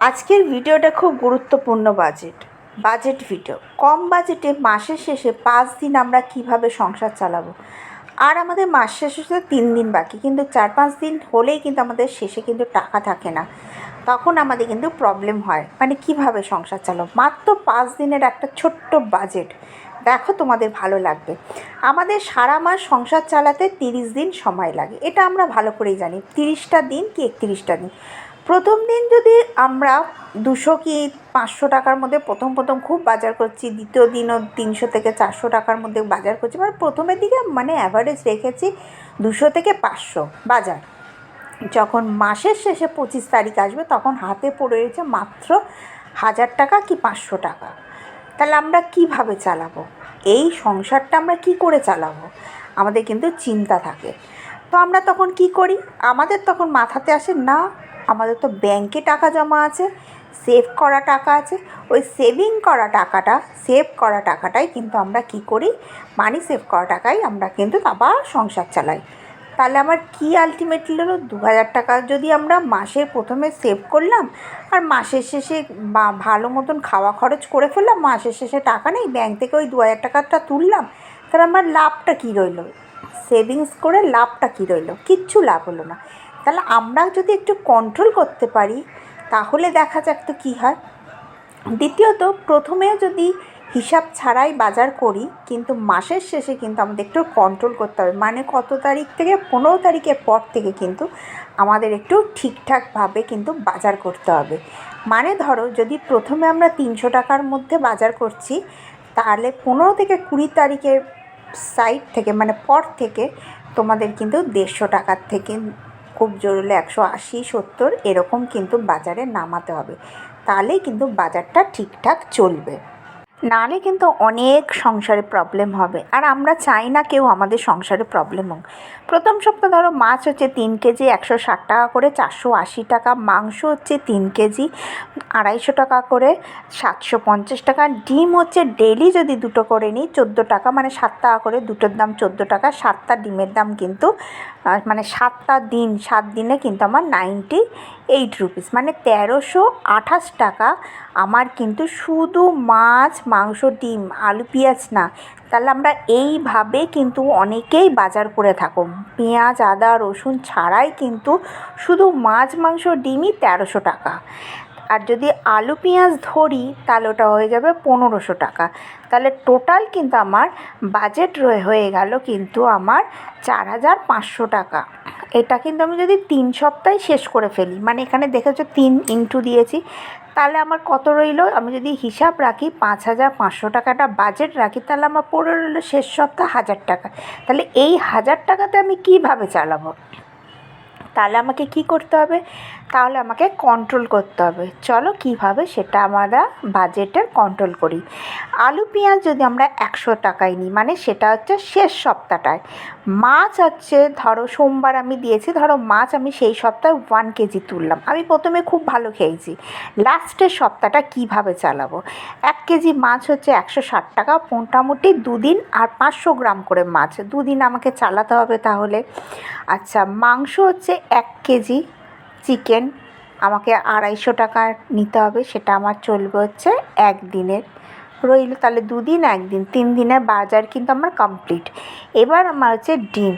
আজকের ভিডিওটা খুব গুরুত্বপূর্ণ বাজেট বাজেট ভিডিও কম বাজেটে মাসের শেষে পাঁচ দিন আমরা কীভাবে সংসার চালাবো? আর আমাদের মাস শেষে তিন দিন বাকি, কিন্তু চার পাঁচ দিন হলেই কিন্তু আমাদের শেষে কিন্তু টাকা থাকে না। তখন আমাদের কিন্তু প্রবলেম হয় মানে কীভাবে সংসার চালাবো? মাত্র পাঁচ দিনের একটা ছোট্ট বাজেট দেখো তোমাদের ভালো লাগবে। আমাদের সারা মাস সংসার চালাতে তিরিশ দিন সময় লাগে। এটা আমরা ভালো করেই জানি। তিরিশটা দিন কি একত্রিশটা দিন? প্রথম দিন যদি আমরা দুশো কি পাঁচশো টাকার মধ্যে প্রথম প্রথম খুব বাজার করছি, দ্বিতীয় দিনও তিনশো থেকে চারশো টাকার মধ্যে বাজার করছি মানে প্রথমের দিকে মানে অ্যাভারেজ রেখেছি দুশো থেকে পাঁচশো বাজার। যখন মাসের শেষে পঁচিশ তারিখ আসবে, তখন হাতে পড়ে রয়েছে মাত্র হাজার টাকা কি পাঁচশো টাকা। তাহলে আমরা কীভাবে চালাবো? এই সংসারটা আমরা কি করে চালাবো? আমাদের কিন্তু চিন্তা থাকে। তো আমরা তখন কি করি? আমাদের তখন মাথাতে আসে, না আমাদের তো ব্যাংকে টাকা জমা আছে সেভ করা টাকা আছে। ওই সেভিং করা টাকাটা সেভ করা টাকাটাই কিন্তু আমরা কি করি? মানি সেভ করা টাকাই আমরা কিন্তু আবার সংসার চালাই। তাহলে আমার কি আলটিমেটলি হলো? দু হাজার টাকা যদি আমরা মাসের প্রথমে সেভ করলাম, আর মাসের শেষে বা ভালো মতন খাওয়া খরচ করে ফেললাম, মাসের শেষে টাকা নেই ব্যাংক থেকে ওই দু হাজার টাকাটা তুললাম, তাহলে আমার লাভটা কী রইল? সেভিংস করে লাভটা কী রইল? কিচ্ছু লাভ হলো না। তাহলে আমরা যদি একটু কন্ট্রোল করতে পারি, তাহলে দেখা যাক তো কী হয়। দ্বিতীয়ত প্রথমেও যদি হিসাব ছাড়াই বাজার করি, কিন্তু মাসের শেষে কিন্তু আমাদের একটু কন্ট্রোল করতে হবে। মানে কত তারিখ থেকে? পনেরো তারিখের পর থেকে কিন্তু আমাদের একটু ঠিকঠাকভাবে কিন্তু বাজার করতে হবে। মানে ধরো, যদি প্রথমে আমরা তিনশো টাকার মধ্যে বাজার করছি, তাহলে পনেরো থেকে কুড়ি তারিখের সাইড থেকে মানে পর থেকে তোমাদের কিন্তু দেড়শো টাকার থেকে খুব জোর হলে একশো আশি, সত্তর, এরকম কিন্তু বাজারে নামাতে হবে। তাহলেই কিন্তু বাজারটা ঠিকঠাক চলবে। নাহলে কিন্তু অনেক সংসারে প্রবলেম হবে। আর আমরা চাই না কেউ আমাদের সংসারে প্রবলেম হোক। প্রথম সপ্তাহ ধরো মাছ হচ্ছে তিন কেজি একশো ষাট টাকা করে, চারশো আশি টাকা, মাংস হচ্ছে তিন কেজি আড়াইশো টাকা করে, সাতশো পঞ্চাশ টাকা। ডিম হচ্ছে ডেলি যদি দুটো করে নিই, চোদ্দ টাকা মানে সাত টাকা করে, দুটোর দাম চোদ্দ টাকা। সাতটা ডিমের দাম কিন্তু মানে সাতটা দিন, সাত দিনে কিন্তু আমার নাইনটি এইট রুপিস মানে তেরোশো আঠাশ টাকা। আমার কিন্তু শুধু মাছ, মাংস, ডিম, আলু, পেঁয়াজ না। তাহলে আমরা এইভাবে কিন্তু অনেকেই বাজার করে থাকো। পেঁয়াজ, আদা, রসুন ছাড়াই কিন্তু শুধু মাছ, মাংস, ডিমই তেরোশো টাকা। আর যদি আলু, পেঁয়াজ ধরি, তাহলে ওটা হয়ে যাবে পনেরোশো টাকা। তাহলে টোটাল কিন্তু আমার বাজেট হয়ে গেল কিন্তু আমার চার হাজার পাঁচশো টাকা। এটা কিন্তু আমি যদি তিন সপ্তাহে শেষ করে ফেলি মানে এখানে দেখেছ তিন ইন্টু দিয়েছি, তাহলে আমার কত রইল? আমি যদি হিসাব রাখি পাঁচ হাজার পাঁচশো টাকাটা বাজেট রাখি, তাহলে আমার পড়ে রইল শেষ সপ্তাহ হাজার টাকা। তাহলে এই হাজার টাকাতে আমি কীভাবে চালাবো? তাহলে আমাকে কি করতে হবে? তাহলে আমাকে কন্ট্রোল করতে হবে। চলো কীভাবে সেটা আমরা বাজেটের কন্ট্রোল করি। আলু, পেঁয়াজ যদি আমরা একশো টাকায় নিই মানে সেটা হচ্ছে শেষ সপ্তাহটায়। মাছ হচ্ছে, ধরো সোমবার আমি দিয়েছি, ধরো মাছ আমি সেই সপ্তাহে ওয়ান কেজি তুললাম। আমি প্রথমে খুব ভালো খেয়েছি। লাস্টের সপ্তাহটা কীভাবে চালাবো? এক কেজি মাছ হচ্ছে একশো ষাট টাকা, মোটামুটি দুদিন আর পাঁচশো গ্রাম করে মাছ। দুদিন আমাকে চালাতে হবে তাহলে। আচ্ছা মাংস হচ্ছে এক কেজি চিকেন। আমাকে আড়াইশো টাকা নিতে হবে, সেটা আমার চলবে হচ্ছে একদিনের। রইল তাহলে দুদিন একদিন, তিন দিনের বাজার কিন্তু আমার কমপ্লিট এবার আমার হচ্ছে ডিম।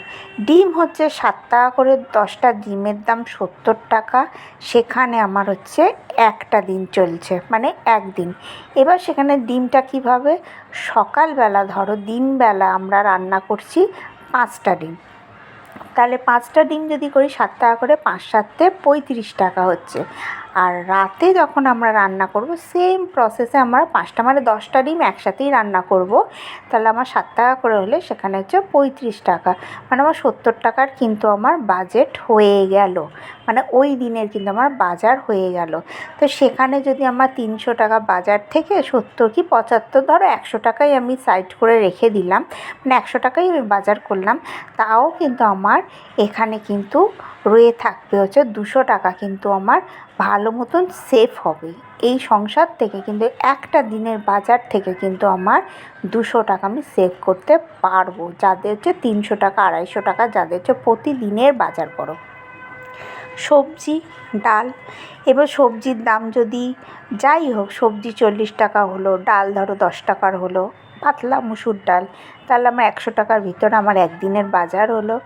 ডিম হচ্ছে সাত টাকা করে দশটা, ডিমের দাম সত্তর টাকা। সেখানে আমার হচ্ছে একটা দিন চলছে মানে একদিন। এবার সেখানে ডিমটা কীভাবে? সকালবেলা ধরো, দিনবেলা আমরা রান্না করছি পাঁচটা ডিম। তাহলে পাঁচটা ডিম যদি করি সাত টাকা করে, পাঁচ সাতে পঁয়ত্রিশ টাকা হচ্ছে। আর রাতে যখন আমরা রান্না করব সেম প্রসেসে আমরা পাঁচটা মানে দশটা ডিম একসাথেই রান্না করব। তাহলে আমার সাত টাকা করে হলে সেখানে হচ্ছে পঁয়ত্রিশ টাকা। মানে আমার সত্তর টাকার কিন্তু আমার বাজেট হয়ে গেল। মানে ওই দিনের কিন্তু আমার বাজার হয়ে গেল। তো সেখানে যদি আমার তিনশো টাকা বাজার থেকে সত্তর কি পঁচাত্তর ধরো একশো টাকাই আমি সাইড করে রেখে দিলাম মানে একশো টাকাই আমি বাজার করলাম, তাও কিন্তু আমার এখানে কিন্তু রয়ে থাকবে হচ্ছে দুশো টাকা কিন্তু আমার ভালো মতন সেফ হবে। এই সংসার থেকে কিন্তু একটা দিনের বাজার থেকে কিন্তু আমার দুশো টাকা আমি সেভ করতে পারব, যাদের হচ্ছে তিনশো টাকা, আড়াইশো টাকা, যাদের হচ্ছে প্রতিদিনের বাজার করো। সবজি, ডাল। এবার সবজির দাম যদি যাই হোক, সবজি চল্লিশ টাকা হলো, ডাল ধরো দশ টাকার হলো, পাতলা মুসুর ডাল, তাহলে আমার একশো টাকার ভিতরে আমার একদিনের বাজার হলো।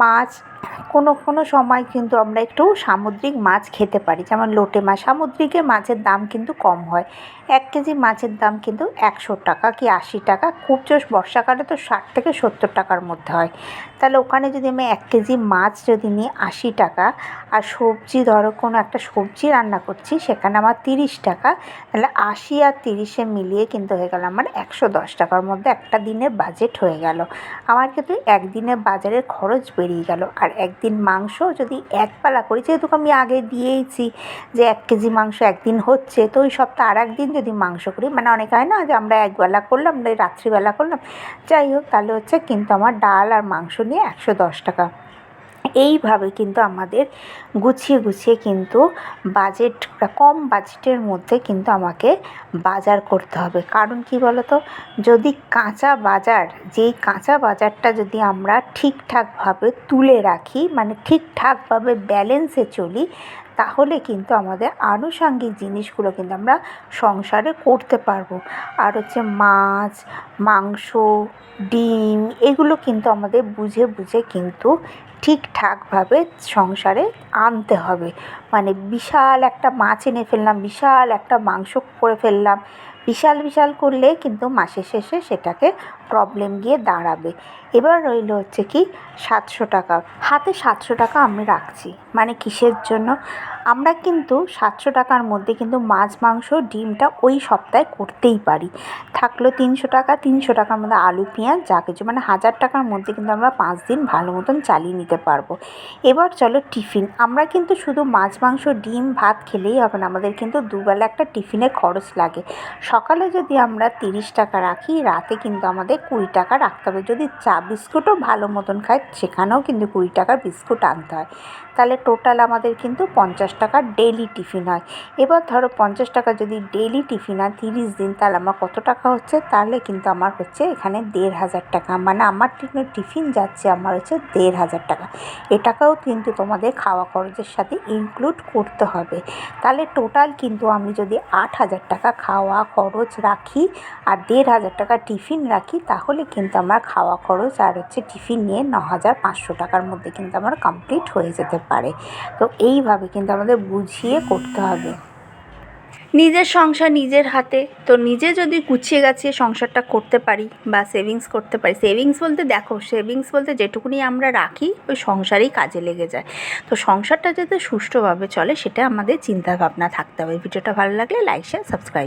মাছ কোনো কোনো সময় কিন্তু আমরা একটু সামুদ্রিক মাছ খেতে পারি। যেমন লোটে মাছ। সামুদ্রিকের মাছের দাম কিন্তু কম হয়। এক কেজি মাছের দাম কিন্তু একশো টাকা কি আশি টাকা? খুব জোর বর্ষাকালে তো ষাট থেকে সত্তর টাকার মধ্যে হয়। তাহলে ওখানে যদি আমি এক কেজি মাছ যদি নিই আশি টাকা আর সবজি ধরো কোনো একটা সবজি রান্না করছি সেখানে আমার তিরিশ টাকা, তাহলে আশি আর তিরিশে মিলিয়ে কিন্তু হয়ে গেল আমার একশো দশ টাকার মধ্যে একটা দিনের বাজেট হয়ে গেল। আমার কিন্তু একদিনের বাজারের খরচ বেরিয়ে গেল। আর একদিন মাংস, যদি এক পালা করি, যেহেতু আমি আগে দিয়েইছি যে এক কেজি মাংস একদিন হচ্ছে, তো ওই সপ্তাহে আর একদিন যদি মাংস করি মানে অনেক হয় না যে আমরা একবেলা করলাম রাত্রিবেলা করলাম, যাই হোক, তাহলে হচ্ছে কিন্তু আমার ডাল আর মাংস নিয়ে একশো দশ টাকা। এইভাবে কিন্তু আমাদের গুছিয়ে গুছিয়ে কিন্তু বাজেট কম বাজেটের মধ্যে কিন্তু আমাকে বাজার করতে হবে। কারণ কি বলো তো যদি কাঁচা বাজার, যেই কাঁচা বাজারটা যদি আমরা ঠিকঠাকভাবে তুলে রাখি মানে ঠিকঠাকভাবে ব্যালেন্সে চলি তাহলে কিন্তু আমাদের আনুষাঙ্গিক জিনিসগুলো কিন্তু আমরা সংসারে করতে পারব। আর হচ্ছে মাছ, মাংস, ডিম এগুলো কিন্তু আমাদের বুঝে বুঝে কিন্তু ঠিকঠাকভাবে সংসারে আনতে হবে। মানে বিশাল একটা মাছ এনে ফেললাম, বিশাল একটা মাংস করে ফেললাম বিশাল বিশাল করলে কিন্তু মাসের শেষে সেটাকে প্রবলেম গিয়ে দাঁড়াবে। এবার রইল হচ্ছে কি সাতশো টাকা। হাতে সাতশো টাকা আমি রাখছি। মানে কিসের জন্য? আমরা কিন্তু সাতশো টাকার মধ্যে কিন্তু মাছ, মাংস, ডিমটা ওই সপ্তাহে করতেই পারি। থাকল তিনশো টাকা, তিনশো টাকার মধ্যে আলু, পেঁয়াজ, যা কিছু মানে হাজার টাকার মধ্যে কিন্তু আমরা পাঁচ দিন ভালো মতন চালিয়ে নিতে পারব। এবার চলো টিফিন। আমরা কিন্তু শুধু মাছ, মাংস, ডিম, ভাত খেলেই হবে না, আমাদের কিন্তু দুবেলা একটা টিফিনের খরচ লাগে। সকালে যদি আমরা তিরিশ টাকা রাখি, রাতে কিন্তু আমাদের কুড়ি টাকা রাখতে হবে। যদি চা, বিস্কুটও ভালো মতন খাই, সেখানেও কিন্তু কুড়ি টাকার বিস্কুট আনতে হয়। তাহলে টোটাল আমাদের কিন্তু পঞ্চাশ টাকার ডেলি টিফিন হয়। এবার ধরো পঞ্চাশ টাকা যদি ডেলি টিফিন হয়, তিরিশ দিন, তাহলে আমার কত টাকা হচ্ছে? তাহলে কিন্তু আমার হচ্ছে এখানে দেড় হাজার টাকা। মানে আমার টিফিন যাচ্ছে, আমার হচ্ছে দেড় হাজার টাকা। এ টাকাও কিন্তু তোমাদের খাওয়া খরচের সাথে ইনক্লুড করতে হবে। তাহলে টোটাল কিন্তু আমি যদি আট হাজার টাকা খাওয়া খরচ রাখি আর দেড় হাজার টাকা টিফিন রাখি, তাহলে কিন্তু আমার খাওয়া খরচ আর হচ্ছে টিফিন নিয়ে ন হাজার পাঁচশো টাকার মধ্যে কিন্তু আমার কমপ্লিট হয়ে যেতে পারে। তো এইভাবে কিন্তু আমাদের বুঝিয়ে করতে হবে। নিজের সংসার নিজের হাতে। তো নিজে যদি গুছিয়ে গাছিয়ে সংসারটা করতে পারি বা সেভিংস করতে পারি সেভিংস বলতে দেখো সেভিংস বলতে যেটুকুনি আমরা রাখি, ওই সংসারেই কাজে লেগে যায়। তো সংসারটা যাতে সুষ্ঠুভাবে চলে, সেটা আমাদের চিন্তা ভাবনা থাকতে হবে। ভিডিওটা ভালো লাগলে লাইক শেয়ার সাবস্ক্রাইব